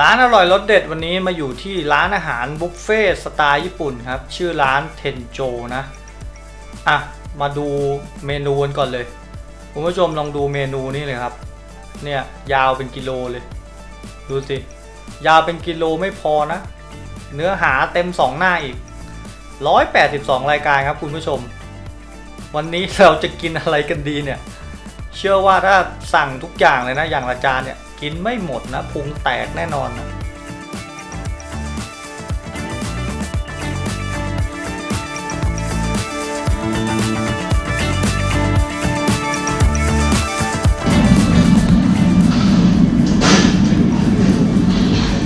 ร้านอร่อยรสเด็ดวันนี้มาอยู่ที่ร้านอาหารบุฟเฟ่ต์สไตล์ญี่ปุ่นครับ ชื่อร้านเทนโจนะ อะ มาดูเมนูกันก่อนเลย คุณผู้ชมลองดูเมนูนี่เลยครับ เนี่ยยาวเป็นกิโลเลย ดูสิ ยาวเป็นกิโลไม่พอนะ เนื้อหาเต็ม 2 หน้าอีก 182 รายการครับคุณผู้ชม วันนี้เราจะกินอะไรกันดีเนี่ย เชื่อว่าถ้าสั่งทุกอย่างเลยนะอย่างละจานเนี่ย กินไม่หมดนะพุงแตกแน่นอนนะ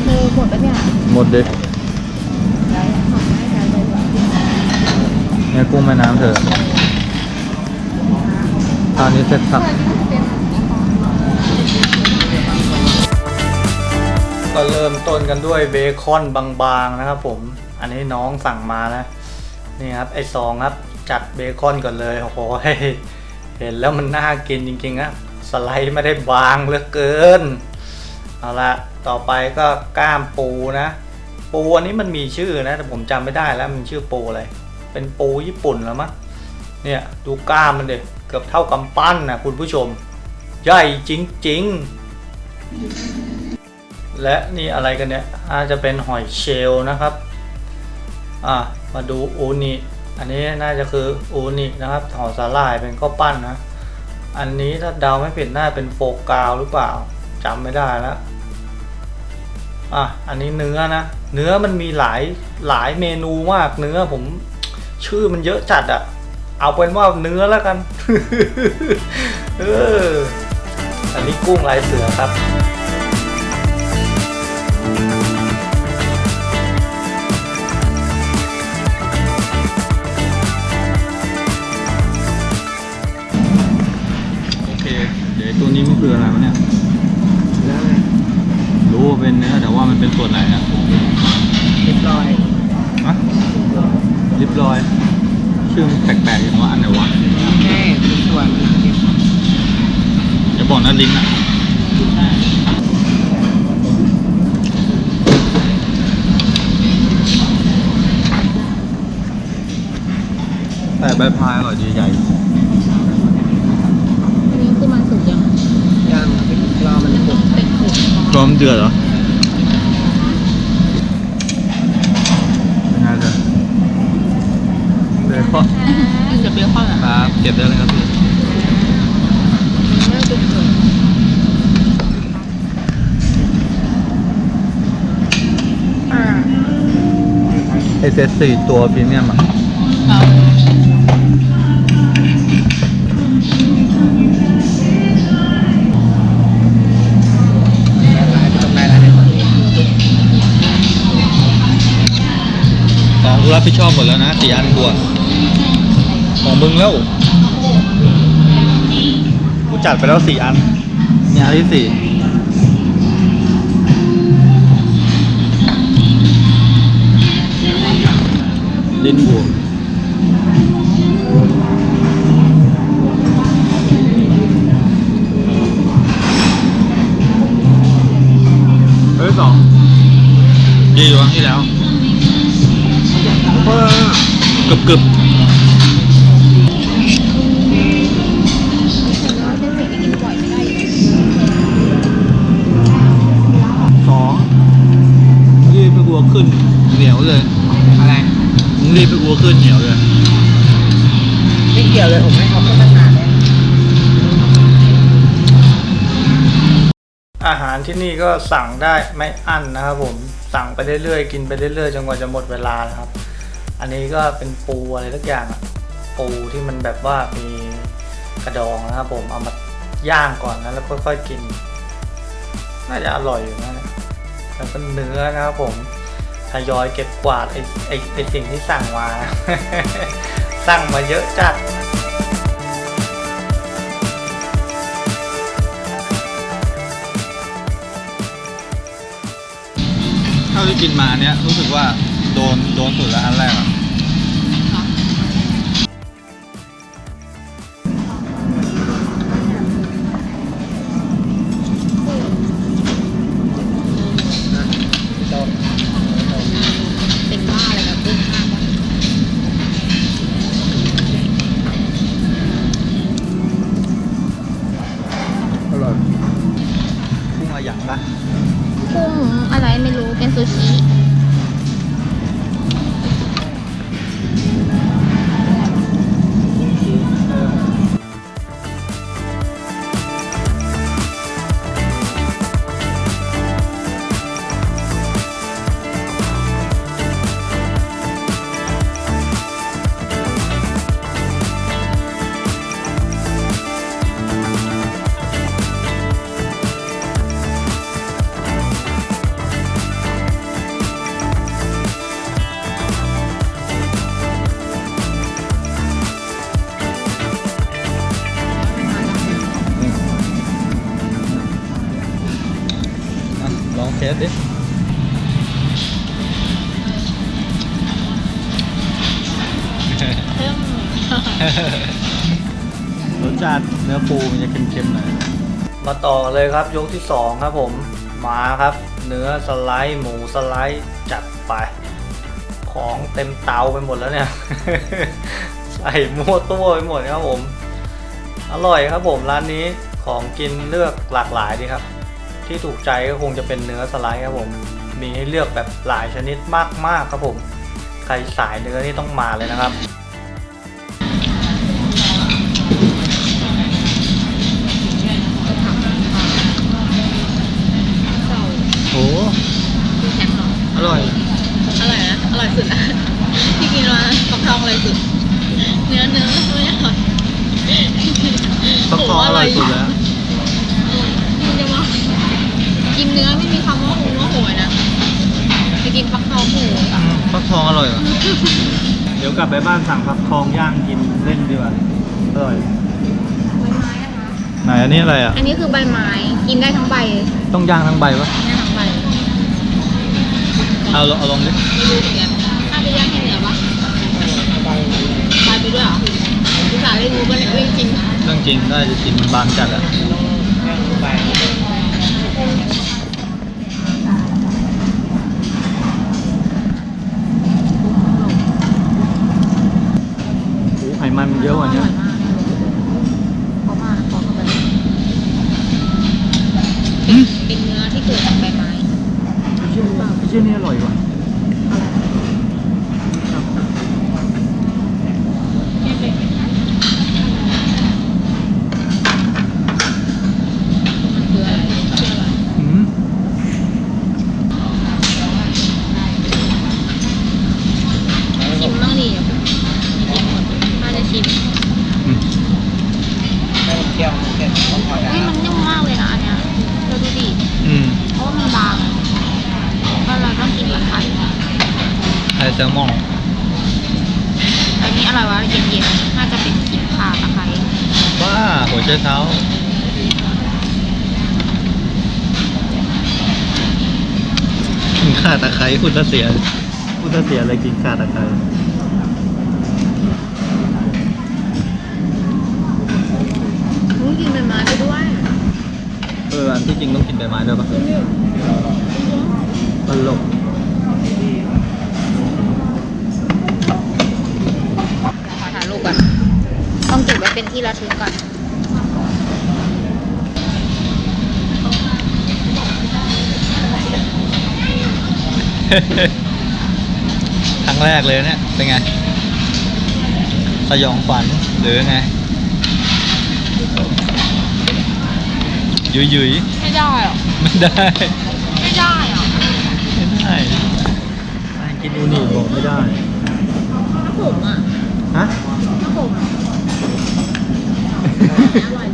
คือหมดปะเนี่ยหมดเลยแล้วหอมได้กันเลยเหรอเนี่ยกุ้งแม่น้ำเถอะตอนนี้เสร็จสับ ก็เริ่มต้นกันด้วยเบคอนบางๆนะครับ ผมอันนี้น้องสั่งมานะนี่ครับไอซองครับจัดเบคอนก่อนเลยโอ้โหเห็นแล้วมันน่ากินจริงๆอะสไลด์ไม่ได้บางเหลือเกินเอาละต่อไปก็กล้ามปูนะ ปูอันนี้มันมีชื่อนะแต่ผมจำไม่ได้แล้วมันชื่อปูอะไรเป็นปูญี่ปุ่นแล้วมั้งเนี่ยดูกล้ามมันเด็เกือบเท่ากำปั้นนะคุณผู้ชมใหญ่จริงๆ และนี่อะไรกันเนี่ยอาจจะเป็นหอยเชลนะครับอะมาดูอูนิอันนี้น่าจะคืออูนินะครับห่อสาหร่ายเป็นข้าวปั้นนะ อันนี้ถ้าเดาไม่ผิดน่าเป็นโฟกาวหรือเปล่าจำไม่ได้แล้วอะอันนี้เนื้อนะเนื้อมันมีหลายหลายเมนูมากเนื้อผมชื่อมันเยอะจัดอะเอาเป็นว่าเนื้อแล้วกันเอออันนี้กุ้งลายเสือครับ คืออะไรวะเนี่ยรู้ว่าเป็นเนื้อแต่ว่ามันเป็นส่วนไหนอะเรียบร้อยอะลิปลอย ชื่อมันแปลกๆอย่างว่าอันไหนวะแค่เป็นส่วนอย่าบอกนะลิ้นอะแต่ใบพายอร่อยดีใหญ่ อันนี้คือมันสุกยังยังรอมันสุกเป็นสุก รวมเดือดเหรอเป็นไงจ๊ะเบคอนกินกับเบคอนอะครับเก็บได้เลยครับพี่ไม่สุกเลยไอเซตสี่ตัวพรีเมียมอะ ผิดชอบหมดแล้วนะสี่อันตัวของมึงแล้วกูจัดไปแล้วสี่อันนี่อันที่สี่ลิ้นบวกเฮ้ยสองดีอยู่ครั้งที่แล้ว กึบกึบเป็นสิ่งที่กินบ่อยไม่ได้อยู่สองรีบไปกลัวขึ้น เหนียวเลย อะไรมึงรีบไปกลัวขึ้นเหนียวเลย ไม่เกี่ยวเลยผมให้เขาเป็นปัญหาเลยอาหารที่นี่ก็สั่งได้ไม่อั้นนะครับผม สั่งไปเรื่อยๆ กินไปเรื่อยๆ จนกว่าจะหมดเวลานะครับ อันนี้ก็เป็นปูอะไรทุกอย่างอะปูที่มันแบบว่ามีกระดองนะครับผมเอามาย่างก่อนนะแล้วค่อยๆกิน น่าจะอร่อยอยู่นะแล้วก็เนื้อนะครับผมทยอยเก็บกวาดไอ้ไอ้ไอ้สิ่งที่สั่งมา สั่งมาเยอะจัดเท่าที่กินมาเนี้ยรู้สึกว่า โดน โดนสุดแล้วอันแรกอะ อะลองเทสดิเพิ่มรสชาติเนื้อปูมันจะเค็มๆหน่อย มาต่อเลยครับยกที่ 2 ครับผม มาครับ เนื้อสไลด์หมูสไลด์จัดไป ของเต็มเตาไปหมดแล้วเนี่ย ใส่มั่วตัวไปหมดครับผม อร่อยครับผมร้านนี้ของกินเลือกหลากหลายดีครับ ที่ถูกใจก็คงจะเป็นเนื้อสไลด์ครับผม มีให้เลือกแบบหลายชนิดมากๆครับผม ใครสายเนื้อนี่ต้องมาเลยนะครับโอ้ดูแข็งเหรออร่อย อร่อยนะ อร่อยสุดนะ เนื้อไม่มีคำว่าหูว่าโหยนะจะกินฟักทองหมูฟักทองอร่อยว่ะเดี๋ยวกลับไปบ้านสั่งฟักทองย่างกินเล่นดีกว่าอร่อยใบไม้นะคะไหนอันนี้อะไรอะ อันนี้คือใบไม้กินได้ทั้งใบ ต้องย่างทั้งใบปะกินได้ทั้งใบ เอาลองเอาลองดิไม่รู้เหมือนกันน่าจะย่างแค่เนื้อปะใบไปด้วยเหรอภาษาได้รู้ว่าเรื่องจริงเรื่องจริงได้จะกินมันบางจัดอะ มันมันเยอะกว่านี้อร่อยมากเพราะว่าขอเข้าไปเลยเป็นเนื้อที่เกิดจากใบไม้ไอ้เชี่ยไอ้เชี่ยนี่อร่อยกว่า มันคืออะไรชื่ออะไร อืม ชิมบ้างดิอย่าชิมหมดถ้าจะชิม อืม เที่ยวเที่ยวต้องขอเฮ้ยมันนุ่มมากเลยนะอันเนี้ยเราดูดิอืมเพราะว่ามันบางก็เราต้องกินกับไข่ไข่แซลมอนอันนี้อะไรวะเย็นๆน่าจะเป็นขิงข่าตะไคร้บ้าหัวใจเท้ากินข่าตะไคร้คุณจะเสียคุณจะเสียอะไรกินข่าตะไคร้ อุ้ยกินใบไม้ไปด้วย เอออัน ที่จริงต้องกินใบไม้ด้วยปะตลกขอถ่ายรูปก่อน ต้องเก็บไว้เป็นที่ระลึกก่อนครั้งแรกเลยเนี่ย เป็นไง สยองฝันหรือไง ยุยยุยไม่ได้หรอๆไม่ได้ ไม่ได้หรอไม่ได้ไม่กินอูนิบอกไม่ได้ถ้าผมอะฮะถ้าผมอะอร่อย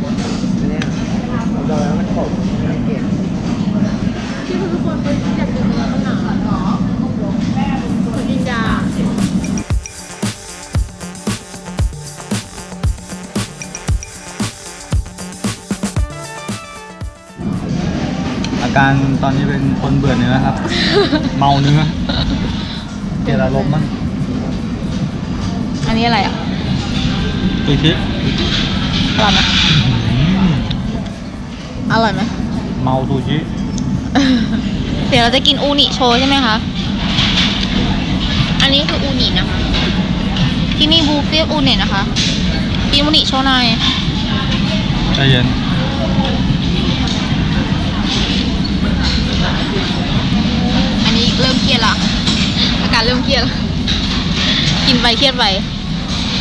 เลยเนี่ย อาการตอนนี้เป็นคนเบื่อเนื้อครับ เมาเนื้อเกลียดอารมณ์มั้งอันนี้อะไรอะซูชิอร่อยไหมอืมอร่อยไหมเมาซูชิเดี๋ยวเราจะกินอูนิโชว์ใช่ไหมคะ อันนี้คืออูนินะคะ ที่นี่บูเฟียอูนินะคะ กินอูนิโชว์หน่อยใจเย็น การเริ่มเครียดแล้วกินไปเครียดไป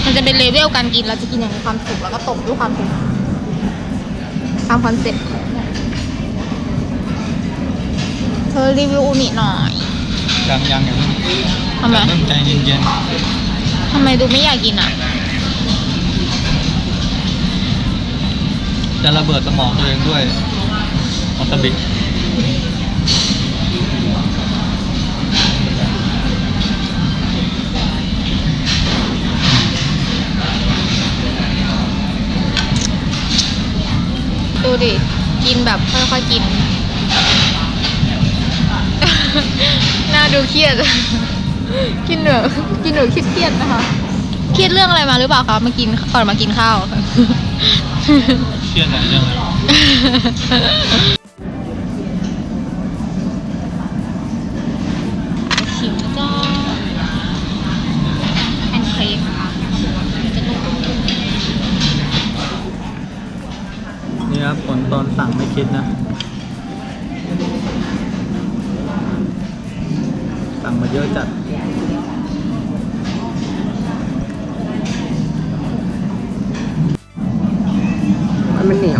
มันจะเป็นเลเวลการกินเราจะกินอย่างมีความสุขแล้วก็ตบด้วยความสุขตามคอนเซ็ปต์เธอรีวิวอูนิหน่อยยังยังอย่างทำไมเริ่มใจเย็นทำไมดูไม่อยากกินอะๆจะระเบิดสมองตัวเองด้วยวาซาบิดู ดิ กินแบบค่อยๆกินน่าดูเครียด กินเหนือกินเหนือเครียดๆนะคะ เครียดเรื่องอะไรมาหรือเปล่าคะมากินก่อนมากินข้าว เครียดอะไรเรื่องอะไร ตอนสั่งไม่คิดนะ สั่งมาเยอะจัดมันเหนียว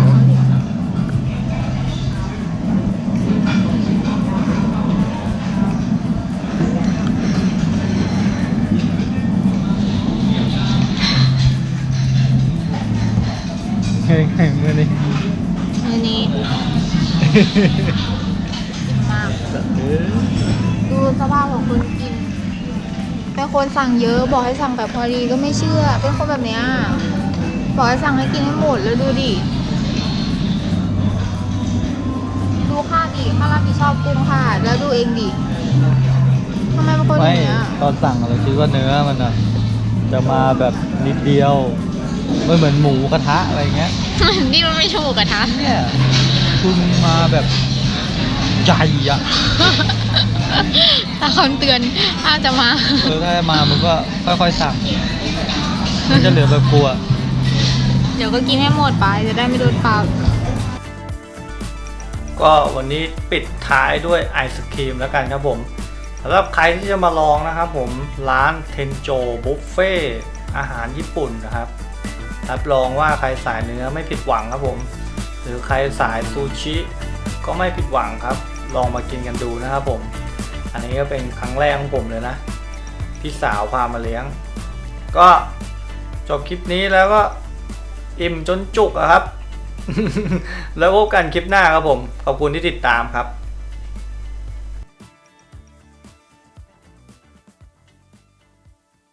กินมาก ดูสภาพของคนกิน เป็นคนสั่งเยอะบอกให้สั่งแบบพอดีก็ไม่เชื่อ เป็นคนแบบเนี้ยบอกให้สั่งให้กินให้หมดแล้วดูดิ ดูค่าดิค่ารับผิดชอบกุ้งค่ะ แล้วดูเองดิทำไมเป็นคนอไม่ย่างเงี้ย ตอนสั่งเราคิดว่าเนื้อมันอะ จะมาแบบนิดเดียวไม่เหมือนหมูกระทะอะไรเงี้ย นี่มันไม่ใช่หมูกระทะเนี่ย คุณมาแบบใหญ่อะถ้าคนเตือนถ้าจะมา เออถ้ามามันก็ค่อยๆสั่งมันจะเหลือแบบกลัว เดี๋ยวก็กินให้หมดไปจะได้ไม่โดนปรับก็วันนี้ปิดท้ายด้วยไอศครีมแล้วกันครับผมสำหรับใครที่จะมาลองนะครับผมร้านเทนโจบุฟเฟ่อาหารญี่ปุ่นนะครับรับรองว่าใครสายเนื้อไม่ผิดหวังครับผม หรือใครสายซูชิก็ไม่ผิดหวังครับ ลองมากินกันดูนะครับผม อันนี้ก็เป็นครั้งแรกของผมเลยนะ พี่สาวพามาเลี้ยง ก็จบคลิปนี้แล้วก็อิ่มจนจุกอะครับ แล้วพบกันคลิปหน้าครับผม ขอบคุณที่ติดตามครับ